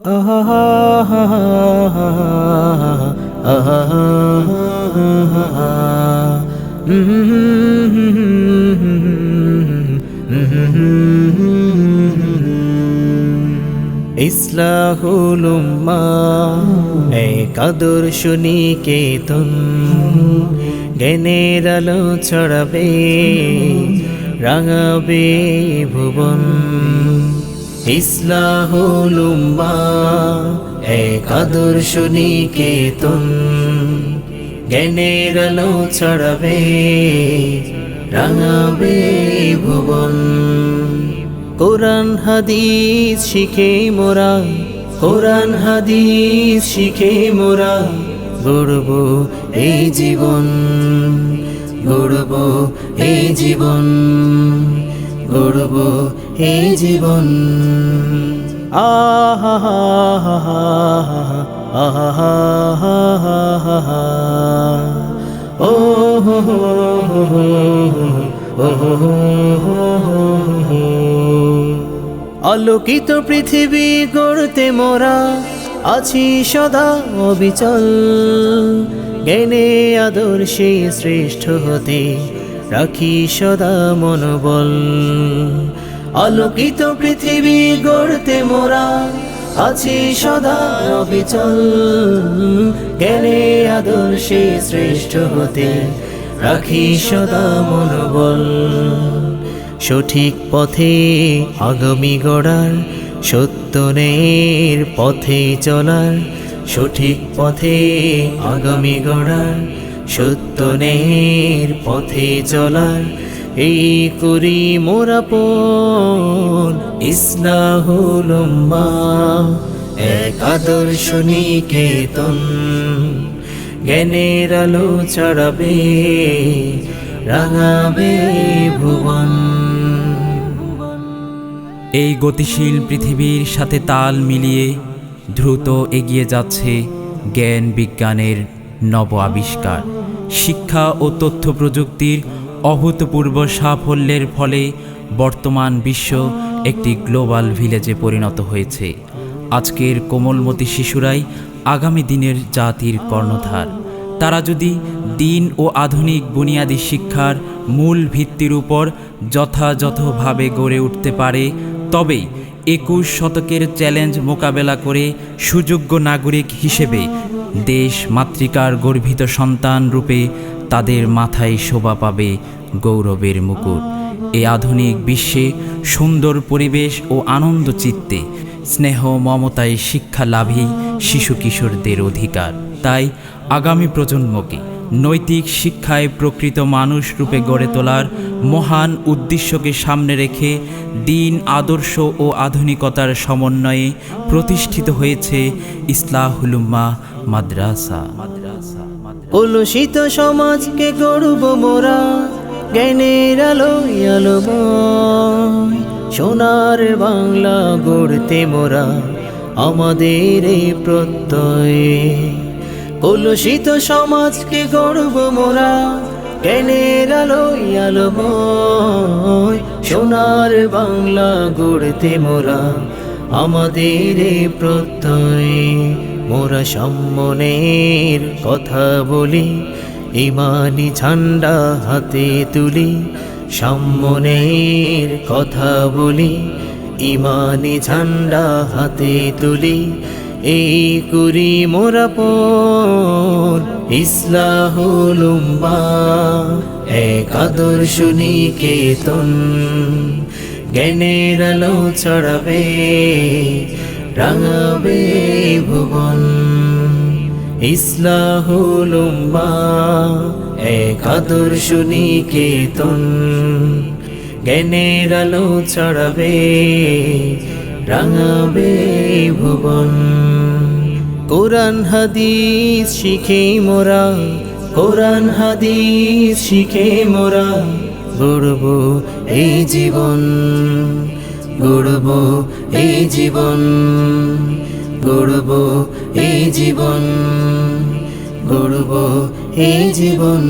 ইসলাহুল এক আদর্শনী কেতন জ্ঞানের আলো ছড়াবে রাঙাবে ভুবন। ইসলাহুল এক আদর্শনী কেতন জ্ঞানের আলো ছড়াবে, রাঙাবে ভুবন। কোরআন, হাদিস শিখে মোরা, কোরআন, হাদিস শিখে মোরা, গড়ব এই জীবন, গড়ব এই জীবন। গড়ব এই জীবন আহা হা হা হো হো আলোকিত পৃথিবী গড়তে মোরা আছি সদা অবিচল জ্ঞানে আদর্শে শ্রেষ্ঠ হতে রাখি সদা মনোবল। আলোকিত পৃথিবী গড়তে মোরা আছি সদা অবিচল। জ্ঞানে আদর্শে শ্রেষ্ঠ হতে রাখি সদা মনোবল। সঠিক পথে আগামী গড়ার সত্যনের পথে চলার, সঠিক পথে আগামী গড়ার সত্যনের পথে চলার এই করি মোরাপন ইসলাহুল উম্মা, এক আদর্শ নিকেতন। জ্ঞানের আলো ছড়াবে, রাঙাবে ভুবন। এই গতিশীল পৃথিবীর সাথে তাল মিলিয়ে দ্রুত এগিয়ে যাচ্ছে জ্ঞান বিজ্ঞানের নব আবিষ্কার। শিক্ষা ও তথ্য প্রযুক্তির অভূতপূর্ব সাফল্যের ফলে বর্তমান বিশ্ব একটি গ্লোবাল ভিলেজে পরিণত হয়েছে। আজকের কোমলমতি শিশুরাই আগামী দিনের জাতির কর্ণধার। তারা যদি দিন ও আধুনিক বুনিয়াদী শিক্ষার মূল ভিত্তির উপর যথাযথভাবে গড়ে উঠতে পারে, তবেই একুশ শতকের চ্যালেঞ্জ মোকাবেলা করে সুযোগ্য নাগরিক হিসেবে দেশ মাতৃকার গর্ভিত সন্তান রূপে তাদের মাথায় শোভা পাবে গৌরবের মুকুট। এই আধুনিক বিশ্বে সুন্দর পরিবেশ ও আনন্দ চিত্তে স্নেহ, মমতায় শিক্ষা লাভই শিশু কিশোরদের অধিকার। তাই আগামী প্রজন্মকে নৈতিক শিক্ষায় প্রকৃত মানুষ রূপে গড়ে তোলার মহান উদ্দেশ্যকে সামনে রেখে দিন, আদর্শ ও আধুনিকতার সমন্বয়ে প্রতিষ্ঠিত হয়েছে ইসলাহুলুম্মা মাদ্রাসা। কলুষিত সমাজকে গড়ব মোরা, জ্ঞানের আলো আলোময়। সোনার বাংলা গড়তে মোরা, আমাদের প্রত্যয়। কলুষিত সমাজকে গড়ব মোরা, জ্ঞানের আলো আলোময়, সোনার বাংলা গড়তে মোরা, আমাদের প্রত্যয়। মোরা সম্মনের কথা বলি, ইমানি ঝান্ডা হাতে তুলি, সম্মনের কথা বলি, ইমানি ঝান্ডা হাতে তুলি এই করি মোরা পর ইসলাহুল উম্মা এক আদর্শ নিকেতন জ্ঞানের আলো ছড়াবে, রাঙাবে ভুবন। ইসলাহুল উম্মা এক আদর্শ নিকেতন জ্ঞানের আলো ছড়াবে, রাঙাবে ভুবন। কোরআন, হাদিস শিখে মোরা, কোরআন, হাদিস শিখে মোরা গড়ব এই জীবন, গড়ব এই জীবন, গড়ব এই জীবন, গড়ব এই জীবন।